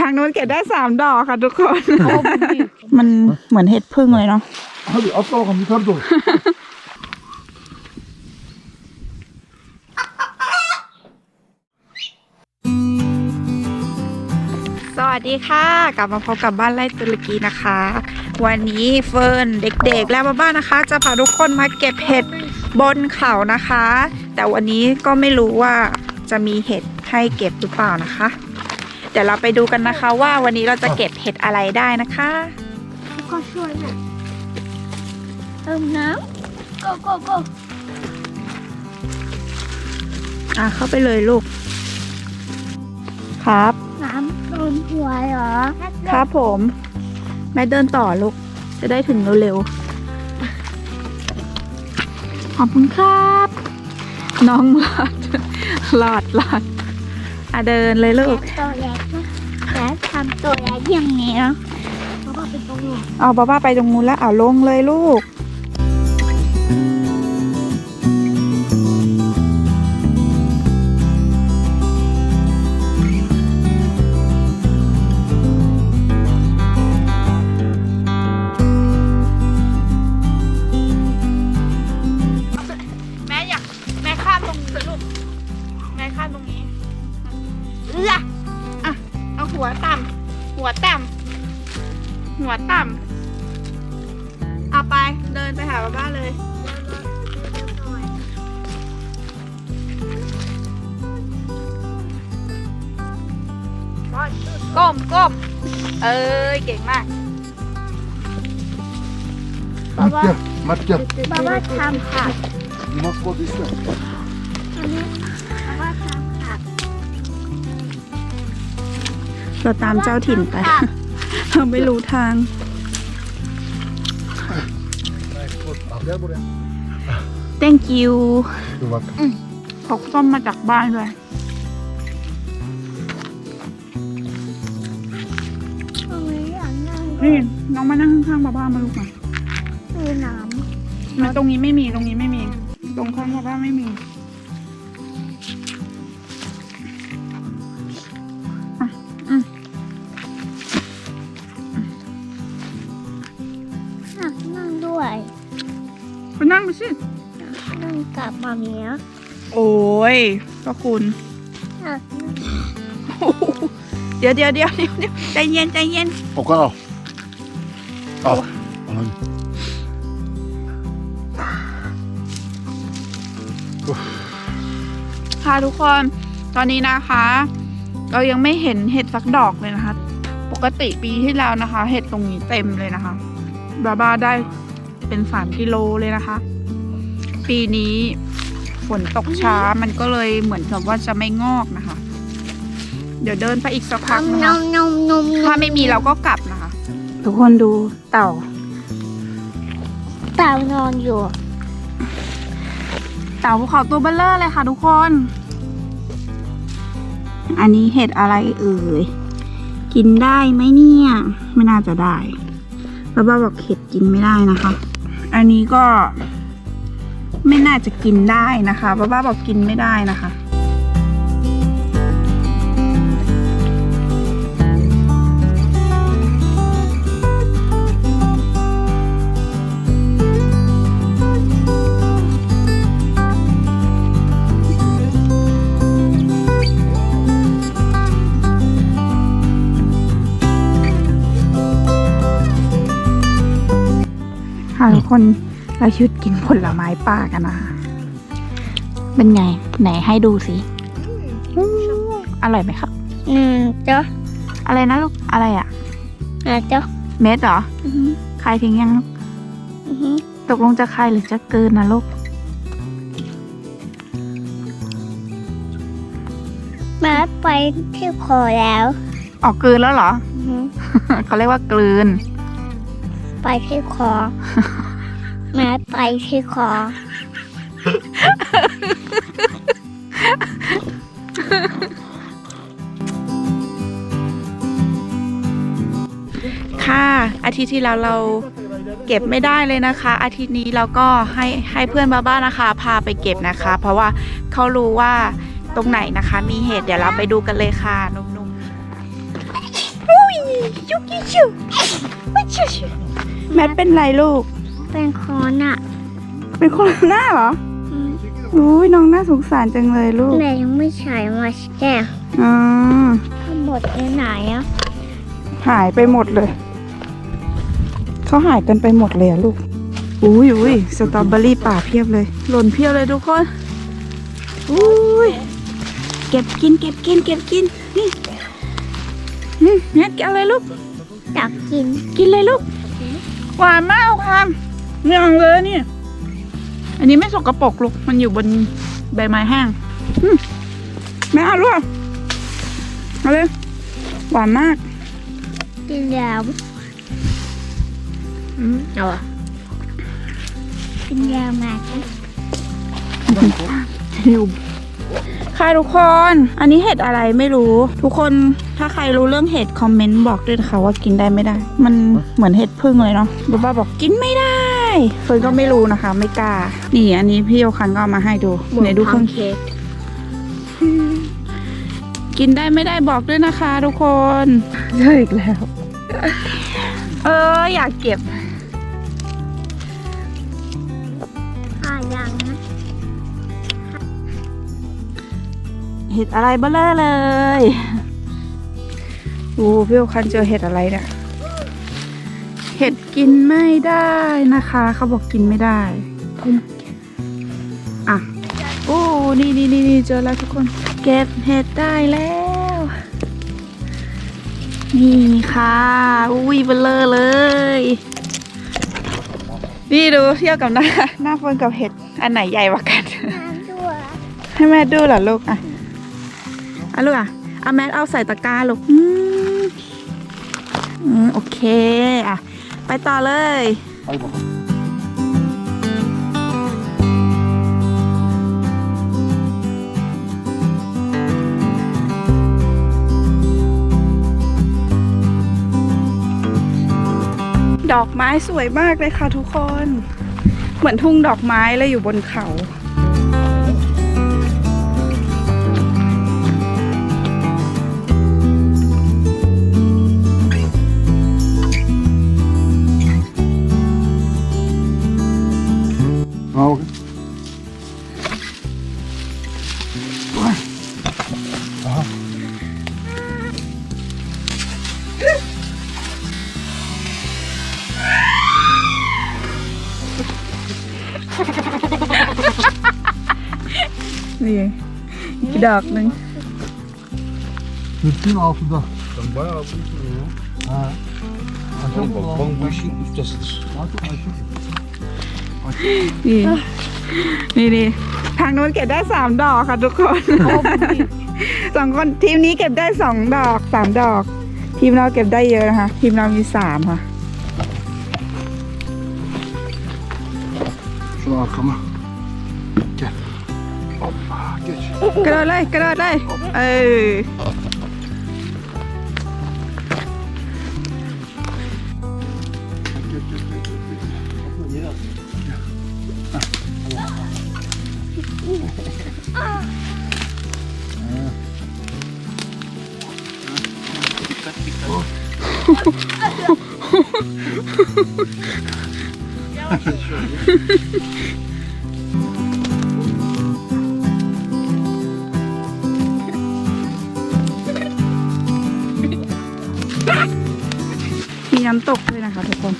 ทางโน้นเก็บได้สามดอกค่ะทุกคน มันเหมือนเห็ดพึ่งเลยเนาะ Hadi atlama yukarı doğru. สวัสดีค่ะ กลับมาพบกับบ้านไร่ตุรกีนะคะ วันนี้เฟิร์นเด็กๆ และบ้านๆนะคะ จะพาทุกคนมาเก็บเห็ดบนเขานะคะ แต่วันนี้ก็ไม่รู้ว่าจะมีเห็ดให้เก็บหรือเปล่านะคะ เดี๋ยวเราไปดูกันนะคะ ว่าวันนี้เราจะเก็บเห็ดอะไรได้นะคะก็ช่วยหน่อยเติมน้ำ go go go อะเข้าไปเลยลูก ครับ น้ำโดนหัวเหรอครับผม แม่เดินต่อลูก จะได้ถึงเร็วๆ ขอบคุณครับ น้องหลอดหลอดหลอดอะเดินเลยลูกตัวเล็ก นะแต่ทำตัวเล็กอย่างนี้นะเพราะว่าเป็นตรงนี้เอาบ้าบ้าไปตรงนู้นแล้วเอาลงเลยลูก ก้มก้มเอ้ยเก่งมาก Mat gel. Mat gel. เพราะว่าทำผัก Mat kod iste. อันนี้เพราะว่าทำผักเราตามเจ้าถิ่นไป เราไม่รู้ทาง Al gel buraya. thank you Dur bak. พกส้มมาจากบ้านด้วย นั้นนี่น้องมานั่งข้างๆบ้าๆมาลูกมาคือน้มันตรงนี้ไม่มีตรงนี้ไม่มี ตรงข้างบ้าๆไม่มีอะอืมำอะนั่งด้วยไปนั่งไปสินั่งกับมาเมียโอ้ยก็คุณ อะ โอ้โหเดี๋ยวเดี๋ยวเดี๋ยวเดี๋ยวเดี๋ยวใจเย็นใจเย็น Okan al. Al. Al hadi. ค่ะทุกคนตอนนี้นะคะ เรายังไม่เห็นเห็ดสักดอกเลยนะคะ ปกติปีที่แล้วนะคะ เห็ดตรงนี้เต็มเลยนะคะบาบาได้เป็นสามกิโลเลยนะคะ ปีนี้ฝนตกช้ามันก็เลยเหมือนกับว่าจะไม่งอกนะคะ เดี๋ยวเดินไปอีกสักพักนะนคะมนมนมถ้าไม่มีเราก็กลับนะคะ ทุกคนดูเต่า เต่านอนอยู่ เต่าภูเขาตัวเบลเลอร์เลยค่ะทุกคน อันนี้เห็ดอะไรเอ่ย กินได้ไหมเนี่ย ไม่น่าจะได้ป้าบ้าบอกเห็ดกินไม่ได้นะคะ อันนี้ก็ไม่น่าจะกินได้นะคะป้าบ้าบอกกินไม่ได้นะคะ ค่ะทุกคนเราชุดกินผลไม้ป่ากันนะคะเป็นไง ไหนให้ดูสิอืมอร่อยไหมครับ อืมเจ้าอะไรนะลูก อะไรอะอะเจ้าเม็ดเหรอ อือหือใครทิ้งยังลูกอือหือตกลงจะใครหรือจะเกินนะลูก มาไปที่คอแล้วออกกลืนแล้วเหรอ อือหือเขาเรียกว่ากลืน ไปที่คอ แม่ไปที่คอ ค่ะ อาทิตย์ที่แล้วเราเก็บไม่ได้เลยนะคะ อาทิตย์นี้เราก็ให้ให้เพื่อนบ้าบ้านนะคะ พาไปเก็บนะคะ เพราะว่าเขารู้ว่าตรงไหนนะคะ มีเห็ดเดี๋ยวเราไปดูกันเลยค่ะนุ่มๆจุกกิ๊กชิวอุ๊ยชิวชิวแมทเป็นไรลูก เป็นคอนอะเป็นคนหน้าเหรออืมอุ้ยน้องน่าสงสารจังเลยลูกแต่ยังไม่ใช้มาแก้อ๋อทั้งหมดที่ไหนอะหายไปหมดเลย เขาหายกันไปหมดเลยอะลูก อุ้ยอุ้ยสตรอเบอรี่ป่าเพียบเลย หล่นเพียบเลยทุกคน อุ้ยเก็บกินเก็บกินเก็บกิน นี่นี่แม่กินอะไรลูก จับกิน กินเลยลูก หวานมากเอาคำ เนี่ยเอาเลยนี่ อันนี้ไม่สกรปรกลูก มันอยู่บนใบไม้แห้งอืมแม่เอาลูกเอาเลยหวานมาก กินยาวอืมเอาอะกินยาวมากนะหิวค่ะทุกคน อันนี้เห็ดอะไรไม่รู้ ทุกคนถ้าใครรู้เรื่องเห็ดคอมเมนต์บอกด้วยนะคะว่ากินได้ไม่ได้ มันเหมือนเห็ดพึ่งเลยเนาะบ้าบ้าบอกกินไม่ได้ เฟิร์นก็ไม่รู้นะคะ ไม่กล้า นี่อันนี้พี่โอคันก็เอามาให้ดูไหนดูเครื่องเค้กกินได้ไม่ได้บอกด้วยนะคะทุกคนเจออีกแล้ว เอออยากเก็บอ่ายังนะเห็ดอะไรเบ้อเลอเลยโอ้พี่โอคันเจอเห็ดอะไรเนี่ย เห็ดกินไม่ได้นะคะ เขาบอกกินไม่ได้อะโอ้นี่นี่นี่นเจอแล้วทุกคน เก็บเห็ดได้แล้ว นี่ค่ะอุ้ยเบลเลอร์เลย นี่ดูเที่ยบกับหน้าหน้าเฟินกับเห็ดอันไหนใหญ่กว่ากัน ให้แม่ดูเหรอลูกอะอะลูกอะเอาแม่เอาใส่ตะกร้าลูกอืมโอเคอะ ไปต่อเลยไปดอกไม้สวยมากเลยค่ะทุกคน เหมือนทุ่งดอกไม้เลยอยู่บนเขา Aha. นี่อีกดอกหนึ่ง Sırtın altında. Sen bayağı büyüksün ya. Ha. Aşağı Oğlum bak, bak. bak bu işin ustasıdır. Aşağı aşağı. นี่นี่นี่ ทางโน้นเก็บได้สามดอกค่ะทุกคนสองคนทีมนี้เก็บได้สองดอกสามดอก ทีมเราเก็บได้เยอะนะคะ ทีมเรามีสามค่ะ Şunu arkama. Gel. Hoppa geç. กระโดดเลยกระโดดเลยเออ มีน้ำตกด้วยนะคะทุกคน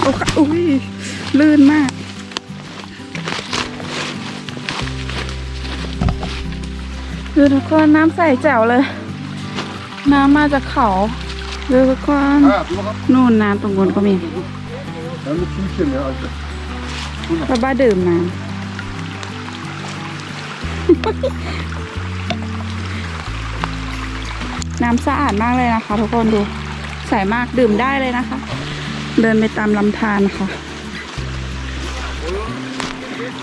โอ้ค่ะอุ้ย ลื่นมาก ดูทุกคนน้ำใสแจ๋วเลย น้ำมาจากเขาดูทุกคน Ha dur bakalım. นู่นน้ำตรงบนก็มี Ben de su içeyim ya Ayşe. ป้าบ้าดื่มน้ำน้ำสะอาดมากเลยนะคะ ทุกคนดูใสมากดื่มได้เลยนะคะ เดินไปตามลำธารนะคะ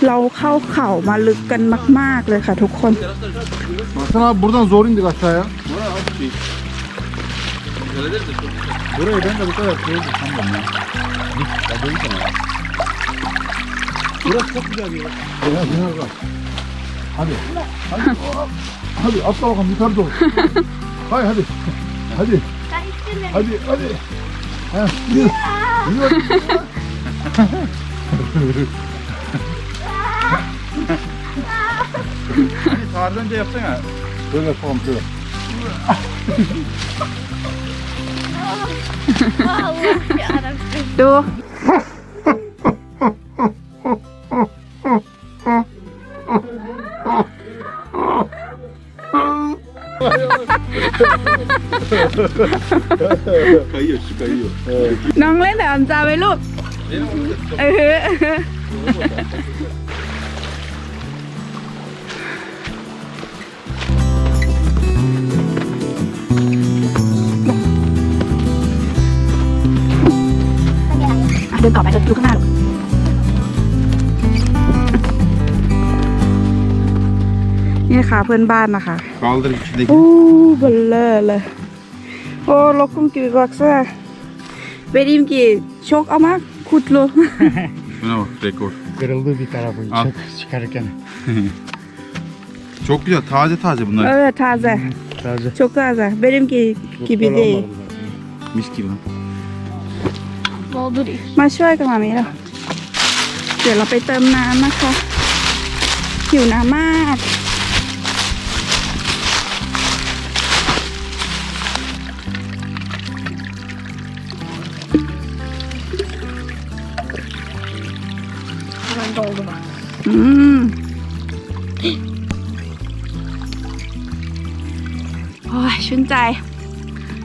เราเข้าเขามาลึกกันมาก ๆ เลยค่ะทุกคน Baksana abi buradan zor indik aşağıya. Bana az bir şey. Söyledin mi? Burayı ben de bu kadar şey sanmıyorum ya. Ya dedim sana ya. Burası çok güzel bir yer. Ya Sinan bak. Hadi. Hadi. hadi atla bakalım yukarı doğru. Hay hadi. Hadi. Hadi hadi. Ha, yürü. Yürü. Hani tarih önce yapsana. Böyle yapalım şöyle. Allah yarabbim. ดู Kayıyor şu kayıyor. น้องเล่นแต่อันจาไว้ลูก เออ ต่อไปเราดูข้างหน้าลูกนี่ค่ะเพื่อนบ้านนะคะ Kaldır içindeki. Oo böyle le. O lokum gibi baksana. Benim ki çok ama kutlu. Şuna bak rekor. Kırıldı bir tarafı Al. çık, çıkarırken. Çok güzel taze taze bunlar. evet taze. Sadece. Çok taze. Benimki gibi Doktor değil. Olmadı zaten. Mis gibi. Doldurayım. มาช่วยกันมามีแล้วเดี๋ยวเราไปเติมน้ำนะคะหิวน้ำมากกำลังโดนมาอืมโอ้ยชื่นใจ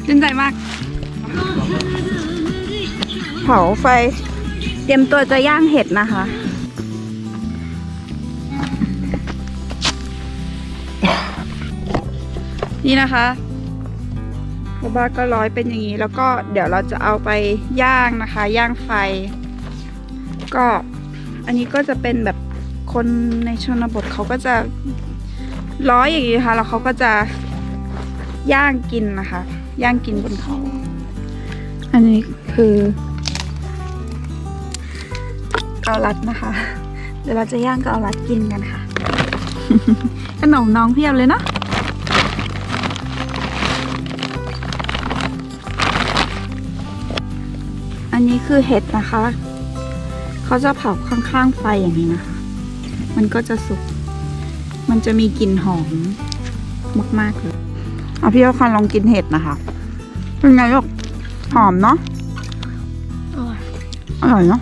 ชื่นใจมากเผาไฟ เตรียมตัวจะย่างเห็ดนะคะ นี่นะคะกระบาก็ร้อยเป็นอย่างนี้ แล้วก็เดี๋ยวเราจะเอาไปย่างนะคะ ย่างไฟ ก็อันนี้ก็จะเป็นแบบคนในชนบทเขาก็จะร้อยอย่างนี้นะคะแล้วเขาก็จะย่างกินนะคะ ย่างกินบนเขา อันนี้คือาลัดนะคะ เดี๋ยวเราจะย่างเกาลัดกินกันค่ะ ขนมน้องเพียบเลยเนาะอันนี้คือเห็ดนะคะ เขาจะเผาข้างๆไฟอย่างนี้นะคะ มันก็จะสุก มันจะมีกลิ่นหอมมากๆเลยเอาพี่เอาคันลองกินเห็ดนะคะ เป็นไงลูกหอมเนาะโอ้ยอร่อยเนาะ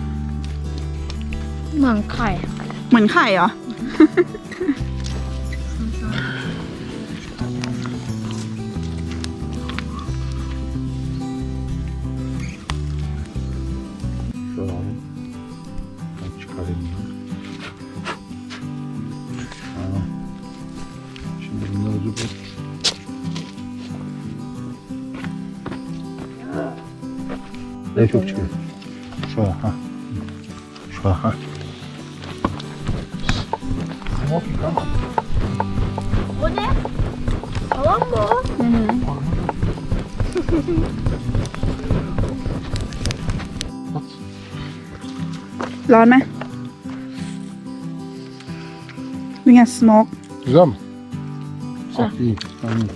เหมือนไข่เหมือนไข่เหรอ Şöyle alayım. Ben çıkarayım bunu. Ha. Şimdi bunları da bu. Ne çok çıkıyor. Şöyle ha. Şöyle ha. Smoky kan. O ne? Salam mı o? อือหือ At. ร้อนไหมเป็นไงสโมก Güzel mi? Güzel. At iyi. Tamam.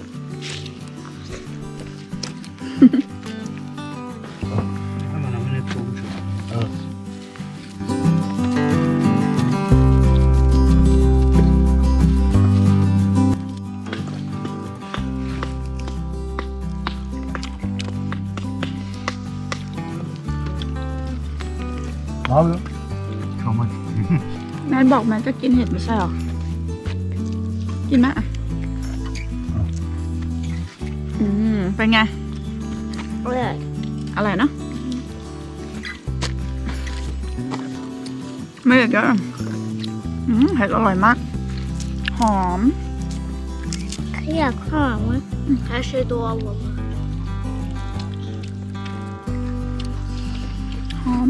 อกแม่จะกินเห็ดไม่ใช่หรอ กินไหมอ่ะอืม เป็นไง โอ้ย อร่อยเนาะไม่เด็ดเยอะอืมเห็ดอร่อยมาก หอม อยากข้าวมั้ย还是多我吗 หอม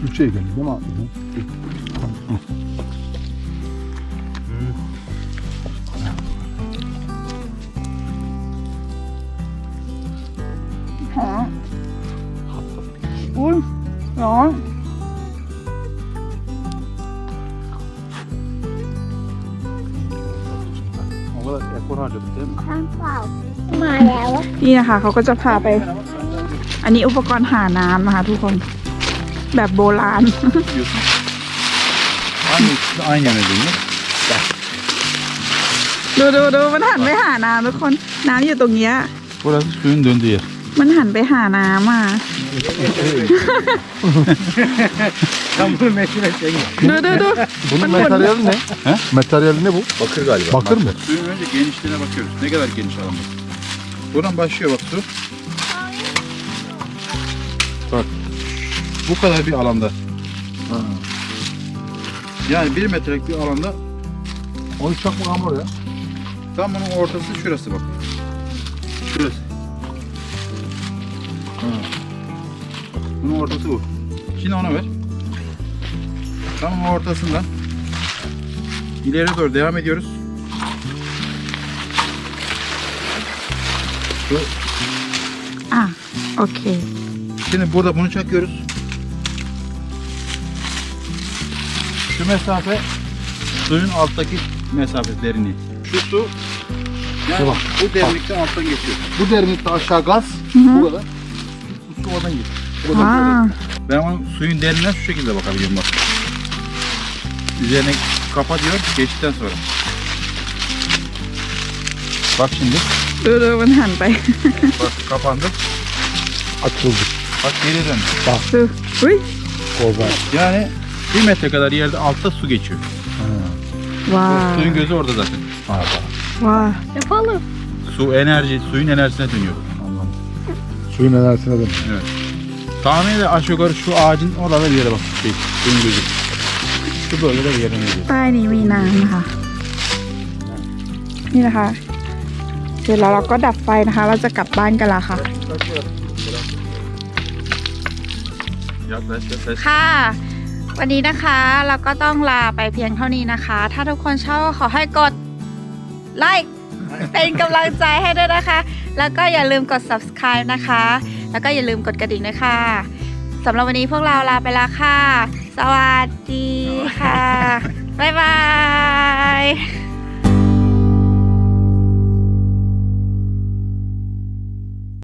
Şu şey geldi değil mi abi? Hı. Hı. หอมอุ้ยร้อน O kadar ekor harcadık değil mi? ข้างเปล่ามาแล้วอะนี่นะคะเขาก็จะพาไป อันนี้อุปกรณ์หาน้ำนะคะทุกคน แบบโบราณ Diyorsun. Aynı ikisi aynı yana dönüyor. ดูดูดูมันหันไปหาน้ำทุกคน น้ำอยู่ตรงเนี้ย Burası suyun döndüğü yer. มันหันไปหาน้ำอ่ะ Tam bunu meşhur edeceğim. ดูดูดู Bunun Bak, materyali ne? He? Materyali ne bu? Bakır galiba. Bakır mı? Suyun önce genişliğine bakıyoruz. Ne kadar geniş alan bu? Buradan başlıyor bak su. Bak. Bu kadar bir alanda. Yani bir metrelik bir alanda Onu çakma hamur ya. tam bunun ortası şurası bak. Şurası. Bunun ortası bu. Şimdi ona ver. Tam ortasından ileri doğru devam ediyoruz. Şu. Ah, okey. Şimdi burada bunu çakıyoruz. Şu mesafe suyun alttaki mesafe derinliği. Şu su yani bu derinlikten alttan geçiyor. Bu derinlikte aşağı gaz. Hı hı. Bu kadar Bu su oradan geçiyor. Buradan Aa, Ben onun suyun derinliğine şu şekilde bakabiliyorum bak. Üzerine kapa diyor geçtikten sonra. Bak şimdi. ดูดูมันหันไป Bak kapandı. Açıldı. Bak geri döndü. ดูอุ้ย Kozan. Yani bir metre kadar yerde altta su geçiyor. ว้า Suyun gözü orada zaten. Ha, bak. ว้า Yapalım. Su enerji, suyun enerjisine dönüyor. Anladım. Suyun enerjisine dönüyor. Tahmini aşağı yukarı şu ağacın orada bir yere bak. Şey, suyun gözü. Şu bölgede bir yerine gidiyor. ใต้นี้มีน้ำนะคะ นี่นะคะ เสร็จแล้วเราก็ดับไฟนะคะ เราจะกลับบ้านกันแล้วค่ะ Yaklaş yaklaş. ค่ะ วันนี้นะคะเราก็ต้องลาไปเพียงเท่านี้นะคะ ถ้าทุกคนชอบก็ขอให้กดไลค์เป็นกำลังใจให้ด้วยนะคะ แล้วก็อย่าลืมกด subscribe นะคะ แล้วก็อย่าลืมกดกระดิ่งด้วยค่ะสำหรับวันนี้พวกเราลาไปแล้วค่ะ สวัสดีค่ะ บ๊ายบาย